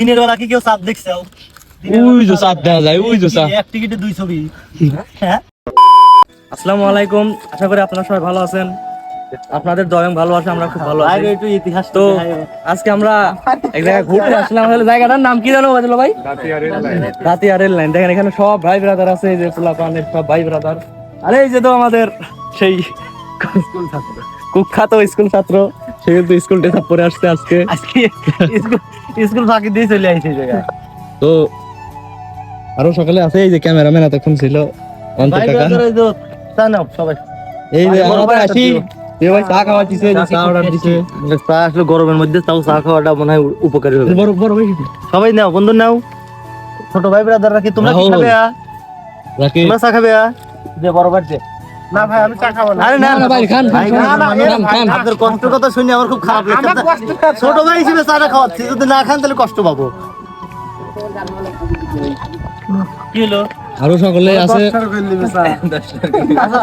দিনের বেলা কি কেউ চাঁদ দেখছে? ওই যে চাঁদ দেখা যায় ওই যে চাঁদ। এক টিকিটে দুই ছবি। হ্যাঁ? আসসালামু আলাইকুম। আশা করি আপনারা সবাই ভালো আছেন। আপনাদের দয়ং ভালোবাসা আমরা খুব ভালো আছি। একটু ইতিহাস তো আজকে আমরা এক জায়গায় ঘুরতে আসলাম। আসলে জায়গাটার নাম কি জানো বাজলো ভাই? রাতিয়া রেল লাইন। দেখেন এখানে সব ভাই ব্রাদার আছে এই যে পোলাপানের সব ভাই ব্রাদার আরে এই যে তো আমাদের সেই স্কুল ছাত্র কুখ্যাত স্কুল ছাত্র। সে কিন্তু স্কুল ড্রেস পরে আসছে আজকে। আজকে স্কুল স্কুল ফাঁকি দিয়ে চলে আইছে এই জায়গায়। তো আরও সকালে আছে এই যে ক্যামেরাম্যান এতক্ষণ ছিল। অন্তর কাকা। সবাই। এই যে আমরা আসি। গরমের মধ্যে তাও চা খাওয়াটা মনে হয় উপকারী হবে। সবাই নাও বন্ধু নাও। ছোট ভাই ব্রাদাররা কি তোমরা কি খাবে তোমরা চা খাবে যে বড় যে না ভাই আমি চা খাব না। আরে না না, ভাই, খান, ভাই, খান, না, না, খান, এ, খান, খান। আপনাদের কষ্টের কথা শুনে আমার খুব খারাপ লাগছে। ছোট ভাই হিসেবে চাটা খাওয়াচ্ছি। যদি না খান তাহলে কষ্ট পাবো। কি হলো? আরও সকলে আছে। আচ্ছা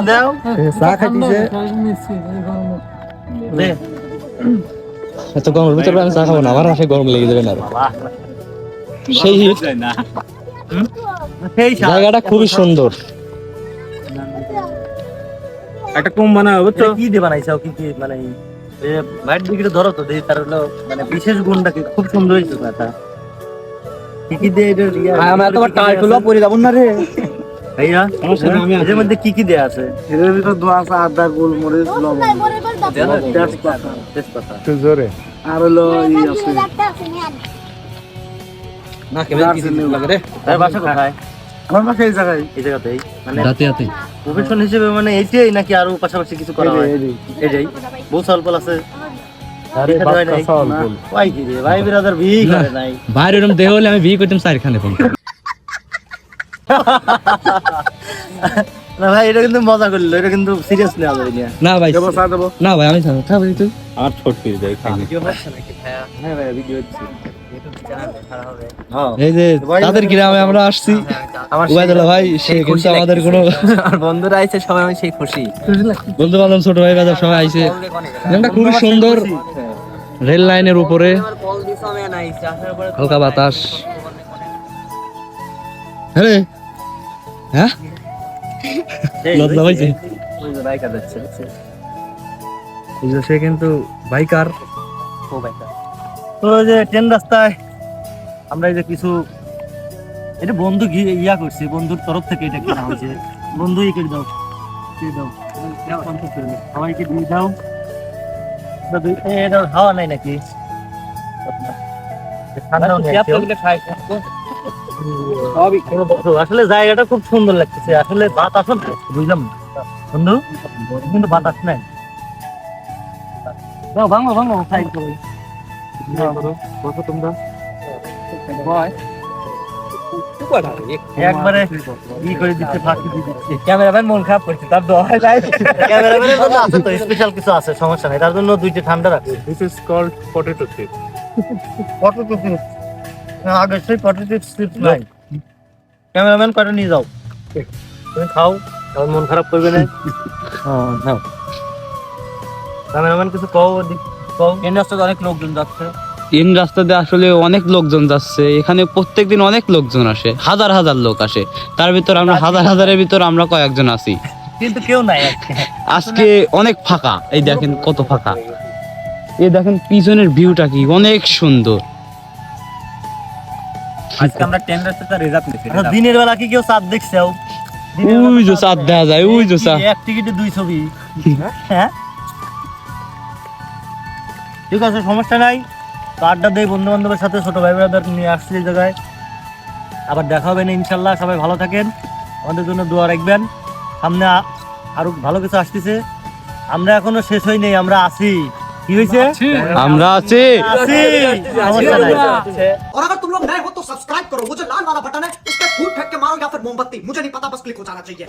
এত গরমের ভিতরে আমি চা খাব না আমার আসে গরম লেগে যাবে না সেই সেই জায়গাটা খুবই সুন্দর। একটা কম বানা হবে এটা কি দিয়ে বানাইছাও কি কি মানে এ ভাইট দিকে ধরো তো দেখি তার হলো মানে বিশেষ গুণটা কি খুব সুন্দর হয়েছে তো এটা কি কি দিয়ে এটা ইয়া- আমার তোমার টাল টুলো পরে যাব না রে। ভাইয়া এর মধ্যে কি কি দেয়া আছে? এর ভিতর দোয়া আছে আদা গোলমরিচ লবণ। তেজপাতা। তেজপাতা। একটু জোরে। আর হলো ই আছে। না কেবল কি লাগে রে? তার বাসা কোথায়? আমার পাশে এই জায়গায়। এই জায়গাটাই মানে রাতে রাতে প্রফেশন হিসেবে মানে এইটাই নাকি আরও পাশাপাশি কিছু করা হয়? এটাই বহু সলপল আছে। আরে দেখা যায় নাই। বাচ্চা সল ভাই কি রে? ভাই বিরাদার ভি করে নাই। বাইরে এরকম দেহ হলে আমি বিয়ে করতাম চার খানে ফোন না ভাই এটা কিন্তু মজা করল এটা কিন্তু সিরিয়াস নেওয়া যাবে না। না ভাই দেবো চা দেবো। না ভাই আমি খাব খাব তুই? আমার ছোট পিস দেয় খাবি। হ্যাঁ। ভাই ভিডিও হচ্ছে এই যে তাদের গ্রামে আমরা আসছি। উবাইদুল্লাহ ভাই সে কিন্তু আমাদের কোনো বন্ধুরা আইছে সবাই আমি সেই খুশি। বন্ধু বান্ধব ছোট ভাই বাজার সবাই আইছে। একটা খুবই সুন্দর। রেল লাইনের উপরে। হালকা বাতাস। হ্যাঁ? হ্যাঁ লজ্জা পাইছে। ওই যে বাইক যাচ্ছে এই যে সে কিন্তু বাইকার। ও বাইক তো ওই যে ট্রেন রাস্তায় আমরা এই যে কিছু এটা বন্ধু গিয়ে ইয়া করছি বন্ধুর তরফ থেকে এটা কেনা হয়েছে। বন্ধু ই করে দাও? দিয়ে দাও সবাইকে দিয়ে দাও। হাওয়া নাই নাকি? আসলে জায়গাটা খুব সুন্দর লাগতেছে। আসলে বাতাস বুঝলাম বন্ধু কিন্তু বাতাস নাই। ভাঙো ভাঙো সাইড করো। তোমরা একবারে ই করে দিচ্ছে ফাঁকি দিয়ে দিচ্ছে। ক্যামেরাম্যান মন খারাপ করছে তার দোয়া যায় ক্যামেরাম্যানের জন্য আছে তো স্পেশাল কিছু আছে সমস্যা নাই। তার জন্য দুইটা ঠান্ডা রাখছে। This is cold potato chip potato chips আগে সেই পটেটো চিপস নাই। ক্যামেরাম্যান করে নিয়ে যাও। তুমি খাও তখন মন খারাপ করবে না। ক্যামেরাম্যান কিছু কও কও। ট্রেন অনেক লোকজন যাচ্ছে। ট্রেন রাস্তাতে আসলে অনেক লোকজন যাচ্ছে এখানে প্রত্যেকদিন অনেক লোকজন আসে হাজার হাজার লোক আসে। তার ভিতর আমরা হাজার হাজারের ভিতর আমরা কয়েকজন আছি। কিন্তু কেউ নাই আজকে অনেক ফাঁকা এই দেখেন কত ফাঁকা। এই দেখেন পিছনের ভিউটা কি অনেক সুন্দর। আজকে আমরা রিজার্ভ আচ্ছা, দিনের বেলা কি কেউ চাঁদ দেখছেও ওই যে চাঁদ দেখা যায় ওই যে চাঁদ। এক টিকিটে দুই ছবি। হ্যাঁ? ঠিক আছে সমস্যা নাই। তো আড্ডা দেই বন্ধু বান্ধবের সাথে ছোট ভাই ব্রাদার নিয়ে আসছি এই জায়গায় আবার দেখা হবে না ইনশাল্লাহ সবাই ভালো থাকেন আমাদের জন্য দোয়া রাখবেন সামনে আ- আরো ভালো কিছু আসতেছে আমরা এখনো শেষ হই নাই আমরা আছি কি হয়েছে আমরা আছি আছি সমস্যা নাই और अगर तुम लोग नए हो तो सब्सक्राइब करो वो जो लाल वाला बटन है उस पर फूट फेंक के मारो या फिर मोमबत्ती मुझे नहीं पता बस क्लिक हो जाना चाहिए